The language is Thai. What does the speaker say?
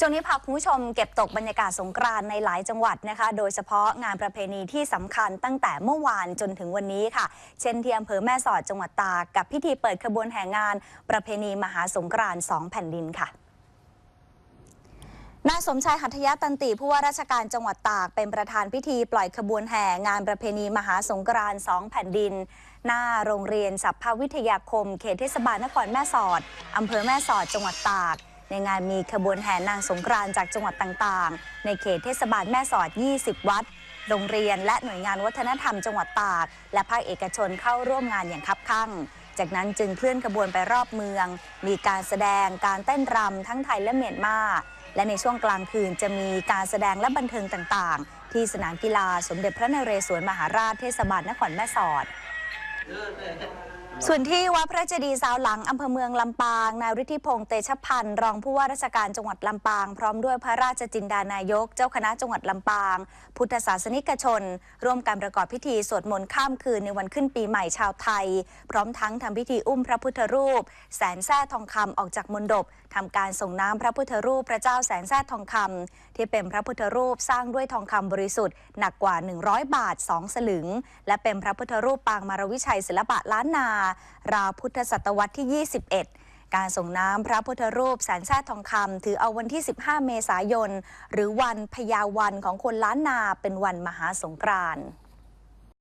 ช่วงนี้พาคุณผู้ชมเก็บตกบรรยากาศสงกรานในหลายจังหวัดนะคะ โดยเฉพาะงานประเพณีที่สำคัญตั้งแต่เมื่อวานจนถึงวันนี้ค่ะ เช่นที่อำเภอแม่สอดจังหวัดตากกับพิธีเปิดขบวนแห่งานประเพณีมหาสงกรานสองแผ่นดินค่ะนายสมชายหัตถยตันติผู้ว่าราชการจังหวัดตากเป็นประธานพิธีปล่อยขบวนแห่งานประเพณีมหาสงกรานต์สองแผ่นดิน หน้าโรงเรียนสัพพวิทยาคม เขตเทศบาลนครแม่สอดอำเภอแม่สอดจังหวัดตาก ในงานมีขบวนแห่นางสงกรานต์จากจังหวัดต่างๆ ในเขตเทศบาลแม่สอด 20 วัด โรงเรียนและหน่วยงานวัฒนธรรมจังหวัดตาก และภาคเอกชนเข้าร่วมงานอย่างคับคั่ง จากนั้นจึงเคลื่อนขบวนไปรอบเมือง มีการแสดงการเต้นรำทั้งไทยและเมียนมา และในช่วงกลางคืนจะมีการแสดงและบันเทิงต่างๆ ที่สนามกีฬาสมเด็จพระนเรศวรมหาราชเทศบาลนครแม่สอด ส่วนที่วัดพระเจดีย์ซาวหลังอำเภอเมืองลำปาง นายฤทธิพงษ์เตชะพันธ์รองผู้ว่าราชการจังหวัดลำปาง พร้อมด้วยพระราชจินดานายก เจ้าคณะจังหวัดลำปาง พุทธศาสนิกชน ร่วมการประกอบพิธีสวดมนต์ข้ามคืนในวันขึ้นปีใหม่ชาวไทย พร้อมทั้งทำพิธีอุ้มพระพุทธรูป แสนแท้ทองคำออกจากมณฑปทำการส่งน้ำพระพุทธรูปพระเจ้าแสนแท้ทองคำที่เป็นพระพุทธรูปสร้างด้วยทองคำบริสุทธิ์หนักกว่า 100 บาท 2 สลึง และเป็นพระพุทธรูปปางมารวิชัยศิลปะล้านนาราวพุทธศตวรรษที่ 21 การส่งน้ำพระพุทธรูปแสนแท่ทองคำถือเอาวันที่ 15 เมษายน หรือวันพยาวันของคนล้านนาเป็นวันมหาสงกรานต์